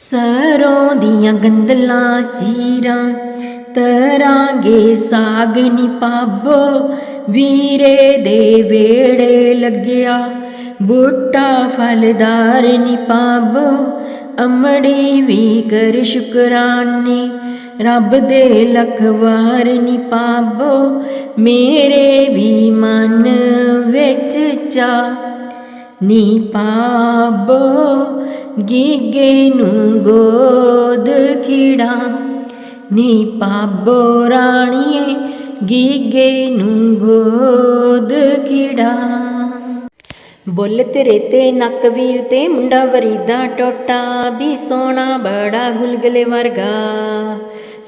ਸਰੋਂ ਦੀਆਂ ਗੰਦਲਾਂ ਚੀਰਾਂ, ਤਰਾਂਗੇ ਸਾਗ ਨੀ ਪਾਬੋ ਵੀਰੇ ਦੇ ਵੇੜੇ ਲੱਗਿਆ, ਬੂਟਾ ਫਲਦਾਰ ਨੀ ਪਾਬੋ ਅਮੜੀ ਵੀ ਕਰ ਸ਼ੁਕਰਾਨੀ, ਰੱਬ ਦੇ ਲਖਵਾਰ ਨੀ ਪਾਬੋ ਮੇਰੇ ਵੀ ਮਨ ਵਿੱਚ ਚਾ ਨੀ ਪਾਬੋ, ਗੀਗੇ ਨੂੰ ਗੋਦ ਖਿੜਾ। ਨੀ ਪਾਬੋ ਰਾਣੀਏ, ਗੀਗੇ ਨੂੰ ਗੋਦ ਖਿੜਾ। ਬੁੱਲ ਤੇਰੇ ਤੇ, ਨੱਕ ਵੀਰ ਤੇ, ਮੁੰਡਾ ਵਰੀਦਾ ਟੋਟਾ, ਵੀ ਸੋਹਣਾ, ਬੜਾ ਗੁਲਗਲੇ ਵਰਗਾ।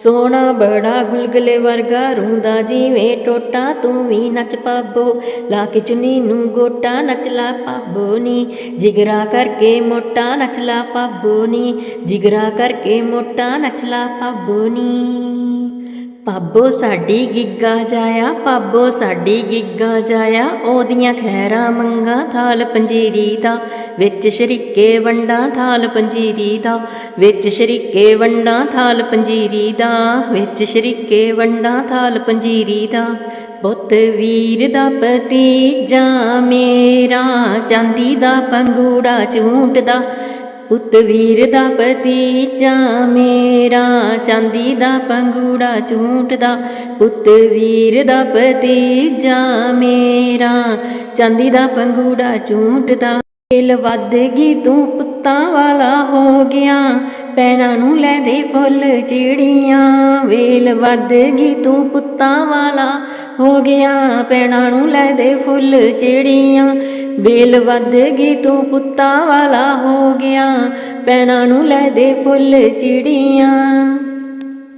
ਸੋਹਣਾ ਬੜਾ ਗੁਲਗਲੇ ਵਰਗਾ ਰੂੰਦਾ ਜਿਵੇਂ ਟੋਟਾ, ਤੂੰ ਵੀ ਨੱਚ ਪਾਬੋ। ਲਾ ਕੇ ਚੁੰਨੀ ਨੂੰ ਗੋਟਾ, ਨੱਚ ਲਾ ਪਾਬੋ ਨੀ। ਜਿਗਰਾ ਕਰਕੇ ਮੋਟਾ, ਨੱਚ ਲਾ ਪਾਬੋ ਨੀ। ਜਿਗਰਾ ਕਰਕੇ ਮੋਟਾ, ਨੱਚ ਲਾ ਪਾਬੋ ਨੀ। ਪਾਬੋ ਸਾਡੀ ਗਿੱਗਾ ਜਾਇਆ ਪਾਬੋ ਸਾਡੀ ਗਿੱਗਾ ਜਾਇਆ, ਉਹਦੀਆਂ ਖੈਰਾਂ ਮੰਗਾ ਥਾਲ ਪੰਜੀਰੀ ਦਾ, ਵਿੱਚ ਸ਼ਰੀਕੇ ਵੰਡਾਂ ਥਾਲ ਪੰਜੀਰੀ ਦਾ, ਵਿੱਚ ਸ਼ਰੀਕੇ ਵੰਡਾਂ ਥਾਲ ਪੰਜੀਰੀ ਦਾ, ਵਿੱਚ ਸ਼ਰੀਕੇ ਵੰਡਾਂ ਥਾਲ ਪੰਜੀਰੀ ਦਾ। ਪੁੱਤ ਵੀਰ ਦਾ ਪਤੀ ਭਤੀਜਾ ਮੇਰਾ, ਚਾਂਦੀ ਦਾ ਪੰਗੂੜਾ ਝੂਟਦਾ ਪੁੱਤ ਵੀਰ ਦਾ ਭਤੀਜਾ ਮੇਰਾ ਚਾਂਦੀ ਦਾ ਪੰਗੂੜਾ ਝੂੰਟ ਪੁੱਤ ਵੀਰ ਦਾ ਭਤੀਜਾ ਮੇਰਾ ਚਾਂਦੀ ਦਾ ਪੰਗੂੜਾ ਝੂੰਟ ਦਾ ਵੇਲ ਵੱਧ ਗਈ ਤੂੰ ਪੁੱਤਾਂ ਵਾਲਾ ਹੋ ਗਿਆ। ਪੈਣਾ ਨੂੰ ਲੈ ਦੇ ਫੁੱਲ ਚਿੜੀਆਂ। ਵੇਲ ਵੱਧ ਗਈ ਤੂੰ ਪੁੱਤਾਂ ਵਾਲਾ ਹੋ ਗਿਆ, ਪੈਣਾ ਨੂੰ ਲੈ ਦੇ ਫੁੱਲ ਚਿੜੀਆਂ। ਬੇਲ ਵੱਧ ਗਈ, ਤੂੰ ਪੁੱਤਾਂ ਵਾਲਾ ਹੋ ਗਿਆ, ਪੈਣਾ ਨੂੰ ਲੈ ਦੇ ਫੁੱਲ ਚਿੜੀਆਂ।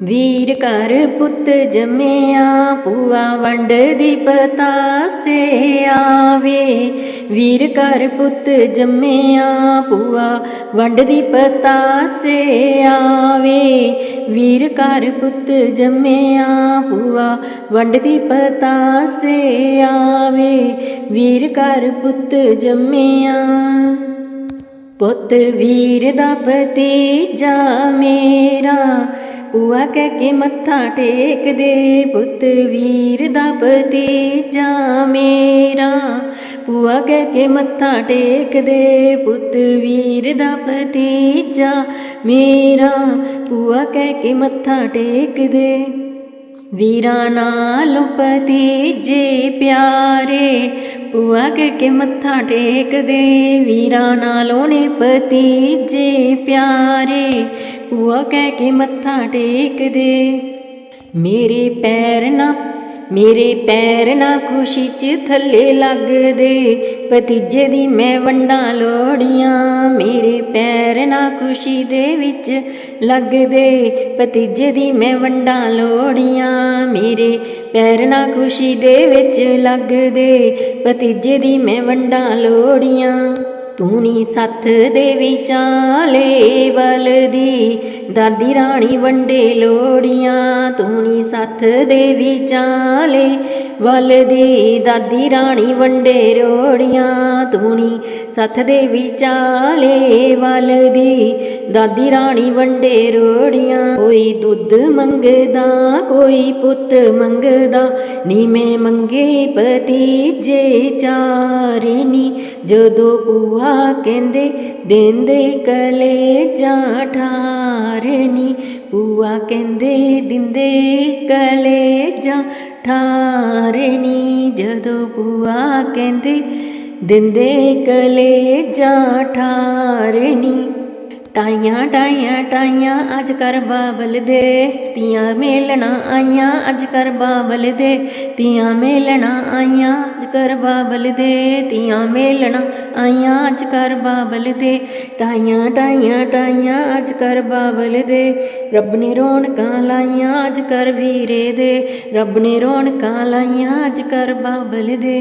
ਵੀਰ ਘਰ ਪੁੱਤ ਜੰਮਿਆ ਪੂਆ ਵੰਡ ਦੀ ਪਤਾਸੇ ਆਵੇ। ਵੀਰ ਘਰ ਪੁੱਤ ਜੰਮਿਆ ਪੂਆ ਵੰਡ ਦੀ ਪਤਾਸੇ ਆਵੇ। ਵੀਰ ਘਰ ਪੁੱਤ ਜੰਮਿਆ ਪੂਆ ਵੰਡ ਦੀ ਪਤਾਸੇ ਆਵੇ। ਵੀਰ ਘਰ ਪੁੱਤ ਜੰਮਿਆ, ਪੁੱਤ ਵੀਰ ਦਾ ਭਤੀਜਾ ਮੇਰਾ। ਪੂਆ ਕਹਿ ਕੇ ਮੱਥਾ ਟੇਕਦੇ ਪੁੱਤ ਵੀਰ ਦਾ ਭਤੀਜਾ ਮੇਰਾ। ਪੂਆ ਕਹਿ ਕੇ ਮੱਥਾ ਟੇਕਦੇ ਪੁੱਤ ਵੀਰ ਦਾ ਭਤੀਜਾ ਮੇਰਾ। ਪੂਆ ਕਹਿ ਕੇ ਮੱਥਾ ਟੇਕਦੇ ਵੀਰਾਂ ਨਾਲੋਂ ਭਤੀਜੇ ਪਿਆਰੇ ਪੂਆ ਕਹਿ ਕੇ ਮੱਥਾ ਟੇਕਦੇ ਵੀਰਾਂ ਨਾਲੋਂ ਨੇ ਭਤੀਜੇ ਪਿਆਰੇ। ਪੂਆ ਕਹਿ ਕੇ ਮੱਥਾ ਟੇਕਦੇ ਮੇਰੇ ਪੈਰ ਨਾ, ਮੇਰੇ ਪੈਰ ਨਾ ਖੁਸ਼ੀ ਚ ਥੱਲੇ ਲੱਗਦੇ ਭਤੀਜੇ ਦੀ ਮੈਂ ਵੰਡਾਂ ਲੋੜੀਆਂ ਮੇਰੇ ਪੈਰ ਨਾ ਖੁਸ਼ੀ ਦੇ ਵਿੱਚ ਲੱਗਦੇ ਭਤੀਜੇ ਦੀ ਮੈਂ ਵੰਡਾਂ ਲੋੜੀਆਂ ਮੇਰੇ ਪੈਰ ਨਾ ਖੁਸ਼ੀ ਦੇ ਵਿੱਚ ਲੱਗਦੇ ਭਤੀਜੇ ਦੀ ਮੈਂ ਵੰਡਾਂ ਲੋੜੀਆਂ ਤੂੰ ਨੀ ਸੱਥ ਦੇ ਵਿਚਾਲੇ ਵਲਦੀ ਦਾਦੀ ਰਾਣੀ ਵੰਡੇ ਲੋੜੀਆਂ ਤੂੰ ਸੱਥ ਦੇ ਵਿਚਾਲੇ। ਵਲਦੀ ਦਾਦੀ ਰਾਣੀ ਵੰਡੇ ਰੋੜੀਆਂ ਤੂਣੀ ਸੱਥ ਦੇ ਵਿਚਾਲੇ। ਵਲਦੀ ਦਾਦੀ ਰਾਣੀ ਵੰਡੇ ਰੋੜੀਆਂ, ਕੋਈ ਦੁੱਧ ਮੰਗਦਾ, ਕੋਈ ਪੁੱਤ ਮੰਗਦਾ। ਨੀ ਮੈਂ ਮੰਗੇ ਭਤੀਜੇ ਚਾਰਨੀ ਜਦੋਂ ਪੂਆ ਕਹਿੰਦੇ, ਦਿੰਦੇ ਕਲੇ ਠਾਰਨੀ ਪੂਆ ਕਹਿੰਦੇ ਦਿੰਦੇ ਕਲੇ ਠਾਰਣੀ ਜਦੋਂ ਪੂਆ ਕਹਿੰਦੇ ਦਿੰਦੇ ਕਲੇ ਠਾਰਣੀ ਟਾਈਆਂ ਟਾਈਆਂ ਟਾਈਆਂ ਅੱਜ ਕਰ ਬਾਬਲ ਦੇ ਤੀਆਂ ਮੇਲਣਾ ਆਈਆਂ ਅੱਜ ਕਰ ਬਾਬਲ ਦੇ ਤੀਆਂ ਮੇਲਣਾ ਆਈਆਂ ਅੱਜ ਕਰ ਬਾਬਲ ਦੇ ਤੀਆਂ ਮੇਲਣਾ ਆਈਆਂ ਅੱਜ ਕਰ ਬਾਬਲ ਦੇ ਟਾਈਆਂ ਟਾਈਆਂ ਟਾਈਆਂ ਅੱਜ ਕਰ ਬਾਬਲ ਦੇ ਰੱਬ ਨੇ ਰੌਣਕਾਂ ਲਾਈਆਂ ਅੱਜ ਕਰ ਵੀਰੇ ਦੇ ਰੱਬ ਨੇ ਰੌਣਕਾਂ ਲਾਈਆਂ ਅੱਜ ਕਰ ਬਾਬਲ ਦੇ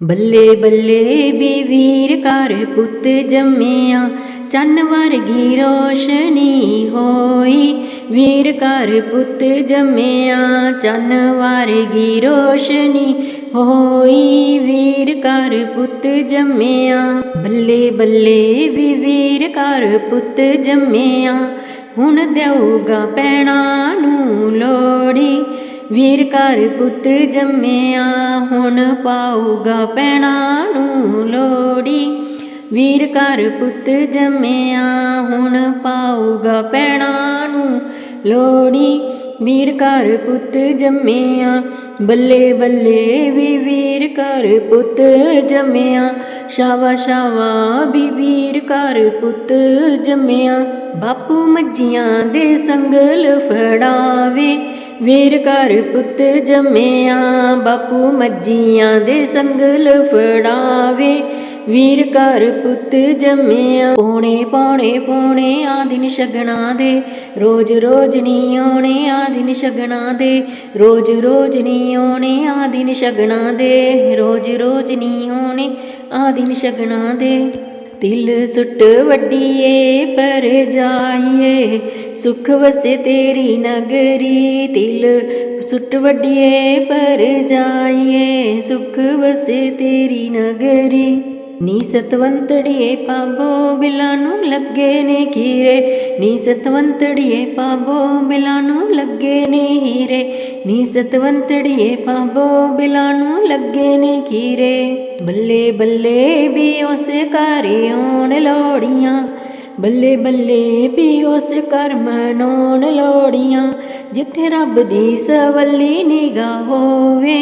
ਬੱਲੇ ਬੱਲੇ ਵੀ ਵੀਰ ਘਰ ਪੁੱਤ ਜੰਮਿਆ ਚੰਨ ਵਰਗੀ ਰੋਸ਼ਨੀ ਹੋਈ। ਵੀਰ ਘਰ ਪੁੱਤ ਜੰਮਿਆ, ਚੰਨ ਵਰਗੀ ਰੋਸ਼ਨੀ ਹੋਈ। ਵੀਰ ਘਰ ਪੁੱਤ ਜੰਮਿਆ, ਬੱਲੇ ਬੱਲੇ ਵੀ ਵੀਰ ਘਰ ਪੁੱਤ ਜੰਮਿਆ। ਹੁਣ ਦੇਊਗਾ ਪੈਣਾ ਨੂੰ ਲੋੜੀ ਵੀਰ ਘਰ ਪੁੱਤ ਜੰਮਿਆ, ਹੁਣ ਪਾਊਗਾ ਪੈਣਾ ਨੂੰ ਲੋੜੀ ਵੀਰ ਘਰ ਪੁੱਤ ਜੰਮਿਆ, ਹੁਣ ਪਾਊਗਾ ਪੈਣਾ ਨੂੰ ਲੋੜੀ ਵੀਰ ਘਰ ਪੁੱਤ ਜੰਮਿਆ, ਬੱਲੇ ਬੱਲੇ ਵੀ ਵੀਰ ਘਰ ਪੁੱਤ ਜੰਮਿਆ। ਸ਼ਾਵਾ ਸ਼ਾਵਾ ਵੀ ਵੀਰ ਘਰ ਪੁੱਤ ਜੰਮਿਆ। ਬਾਪੂ ਮੱਝੀਆਂ ਦੇ ਸੰਗਲ ਫੜਾਵੇ, ਵੀਰ ਘਰ ਪੁੱਤ ਜੰਮਿਆ। ਬਾਪੂ ਮੱਝੀਆਂ ਦੇ ਸੰਗਲ ਫੜਾਵੇ ਵੀਰ ਘਰ ਪੁੱਤ ਜੰਮਿਆ, ਪੌਣੇ ਪੌਣੇ ਪੌਣੇ ਆ ਦਿਨ ਸ਼ਗਣਾ ਦੇ। ਰੋਜ਼ ਰੋਜ਼ ਨਹੀਂ ਆਉਣੇ ਆ ਦਿਨ ਸ਼ਗਣਾ ਦੇ। ਰੋਜ਼ ਰੋਜ਼ ਨਹੀਂ ਆਉਣੇ ਆ ਦਿਨ ਸ਼ਗਣਾ ਦੇ। ਰੋਜ਼ ਰੋਜ਼ ਨਹੀਂ ਆਉਣੇ ਆ ਦਿਨ ਸ਼ਗਣਾ ਦੇ। ਤਿਲ ਸੁੱਟ ਵੱਡੀਏ ਪਰ ਜਾਈਏ। ਸੁਖ ਵਸੇ ਤੇਰੀ ਨਗਰੀ। ਤਿਲ ਸੁੱਟ ਵੱਡੀਏ ਪਰ ਜਾਈਏ। ਸੁਖ ਵਸੇ ਤੇਰੀ ਨਗਰੀ। ਨੀ ਸਤਵੰਤੜੀਏ ਪਾਬੋ, ਬਿਲਾਂ ਨੂੰ ਲੱਗੇ ਨੇ ਖੀਰੇ ਨੀ ਸਤਵੰਤੜੀਏ ਪਾਬੋ, ਬਿਲਾਂ ਨੂੰ ਲੱਗੇ ਨੇ ਹੀਰੇ। ਨੀ ਸਤਵੰਤੜੀਏ ਪਾਬੋ, ਬਿਲਾਂ ਨੂੰ ਲੱਗੇ ਨੇ ਖੀਰੇ ਬੱਲੇ ਬੱਲੇ ਵੀ ਉਸ ਘਰ ਆਉਣ ਲੋੜੀਆਂ ਬੱਲੇ ਬੱਲੇ ਵੀ ਉਸ ਘਰ ਮਨਾਉਣ ਲੋੜੀਆਂ, ਜਿੱਥੇ ਰੱਬ ਦੀ ਸਵੱਲੀ ਨਿਗਾਹ ਹੋਵੇ,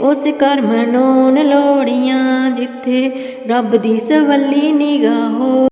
ਉਸ ਘਰ ਮਨਾਉਣ ਲੋੜੀਆਂ, ਜਿੱਥੇ ਰੱਬ ਦੀ ਸਵੱਲੀ ਨਿਗਾਹ ਹੋ